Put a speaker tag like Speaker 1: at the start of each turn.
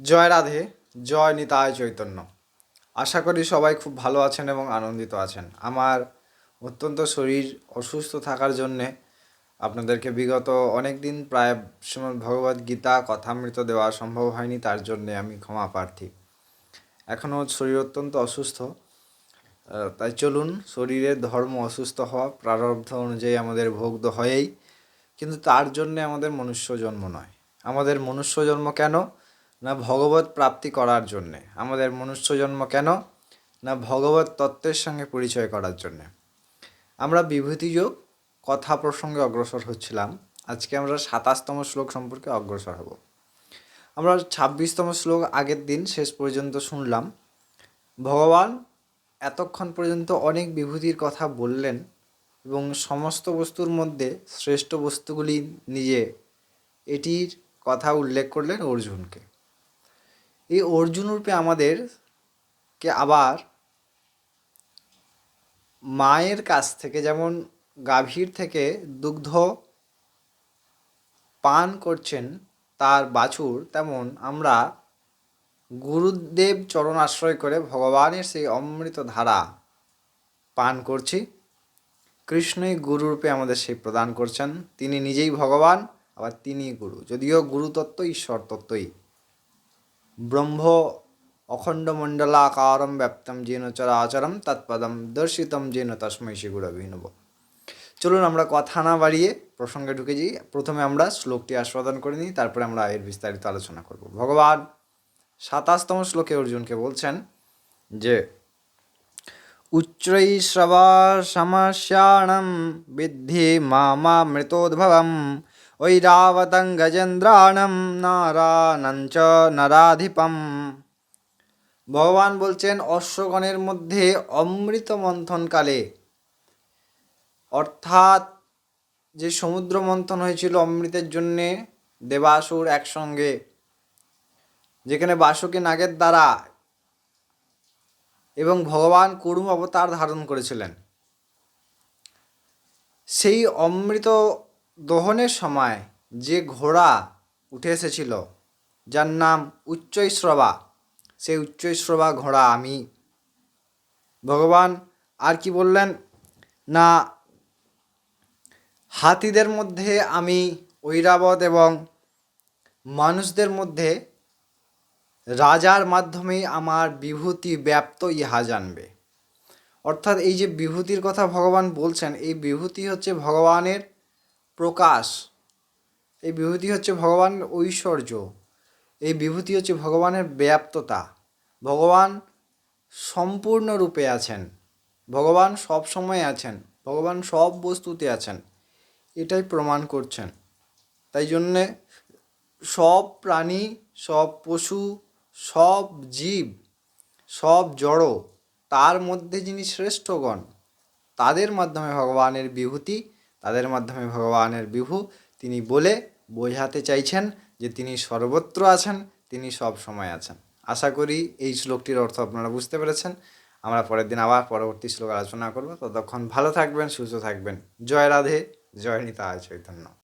Speaker 1: জয় রাধে, জয় নিতায় চৈতন্য। আশা করি সবাই খুব ভালো আছেন এবং আনন্দিত আছেন। আমার অত্যন্ত শরীর অসুস্থ থাকার জন্যে আপনাদেরকে বিগত অনেক দিন প্রায় শ্রীমদ্ ভগবদ গীতা, কথামৃত দেওয়া সম্ভব হয়নি, তার জন্যে আমি ক্ষমা প্রার্থী। এখনও শরীর অত্যন্ত অসুস্থ তাই চলুন শরীরের ধর্ম অসুস্থ হওয়া প্রারব্ধ অনুযায়ী আমাদের ভোগ তো হয়েই, কিন্তু তার জন্যে আমাদের মনুষ্য জন্ম নয়। আমাদের মনুষ্য জন্ম কেন? না ভগবত প্রাপ্তি করার জন্যে। আমাদের মনুষ্য জন্ম কেন? না ভগবত তত্ত্বের সঙ্গে পরিচয় করার জন্যে। আমরা বিভূতিযোগ কথা প্রসঙ্গে অগ্রসর হচ্ছিলাম। আজকে আমরা সাতাশতম শ্লোক সম্পর্কে অগ্রসর হব। আমরা ছাব্বিশতম শ্লোক আগের দিন শেষ পর্যন্ত শুনলাম। ভগবান এতক্ষণ পর্যন্ত অনেক বিভূতির কথা বললেন এবং সমস্ত বস্তুর মধ্যে শ্রেষ্ঠ বস্তুগুলি নিজে এটির কথা উল্লেখ করলেন অর্জুনকে। এই অর্জুন রূপে আমাদেরকে আবার মায়ের কাছ থেকে, যেমন গাভীর থেকে দুগ্ধ পান করছেন তার বাছুর, তেমন আমরা গুরুদেব চরণ আশ্রয় করে ভগবানের সেই অমৃত ধারা পান করছি। কৃষ্ণই গুরুরূপে আমাদের সেই প্রদান করছেন। তিনি নিজেই ভগবান, আবার তিনিই গুরু। যদিও গুরুতত্ত্ব ঈশ্বর তত্ত্বই ব্রহ্ম অখণ্ড মণ্ডলাকারম ব্যাপ্তম যেন চরাচরম তৎপদম দর্শিতম যেন তস্মৈ শ্রী গুরবে নব চলুন আমরা কথা না বাড়িয়ে প্রসঙ্গে ঢুকে যাই। প্রথমে আমরা শ্লোকটি আস্বাদন করে নিই, তারপরে আমরা এর বিস্তারিত আলোচনা করব। ভগবান সাতাশতম শ্লোকে অর্জুনকে বলছেন যে উচ্চৈশ্রবা সমস্যাণম বিদ্ধি মামা মৃতোদ্ভবম ঐরাবতং গজেন্দ্রাণম নারানঞ্চ নরাধিপম ভগবান বলছেন অশ্বগণের মধ্যে অমৃত মন্থনকালে অর্থাৎ যে সমুদ্র মন্থন হয়েছিল অমৃতের জন্যে দেবাসুর একসঙ্গে, যেখানে বাসুকি নাগের দ্বারা এবং ভগবান কুর্ম অবতার ধারণ করেছিলেন। সেই অমৃত দহনের সময় যে ঘোড়া উঠে এসেছিল, যার নাম উচ্চৈশ্রবা সেই উচ্চৈশ্রবা ঘোড়া আমি। ভগবান আর কি বললেন? না, হাতিদের মধ্যে আমি ঐরাবত এবং মানুষদের মধ্যে রাজার মাধ্যমেই আমার বিভূতি ব্যাপ্ত, ইহা জানবে। অর্থাৎ এই যে বিভূতির কথা ভগবান বলছেন, এই বিভূতি হচ্ছে ভগবানের প্রকাশ। এই বিভূতি হচ্ছে ভগবান ঐশ্বর্য। এই বিভূতি হচ্ছে ভগবানের ব্যাপ্ততা। ভগবান সম্পূর্ণরূপে আছেন। ভগবান সব সময় আছেন। ভগবান সব বস্তুতে আছেন। এটাই প্রমাণ করছেন। তাই জন্যে সব প্রাণী, সব পশু, সব জীব, সব জড়, তার মধ্যে যিনি শ্রেষ্ঠগণ, তাদের মাধ্যমে ভগবানের বিভূতি তাদের মাধ্যমে ভগবানের বিভু তিনি বলে বোঝাতে চাইছেন যে তিনি সর্বত্র আছেন, তিনি সব সময় আছেন। আশা করি এই শ্লোকটির অর্থ আপনারা বুঝতে পেরেছেন। আমরা পরের দিন আবার পরবর্তী শ্লোক আলোচনা করব। ততক্ষণ ভালো থাকবেন, সুস্থ থাকবেন। জয় রাধে, জয় নিতা চৈতন্য।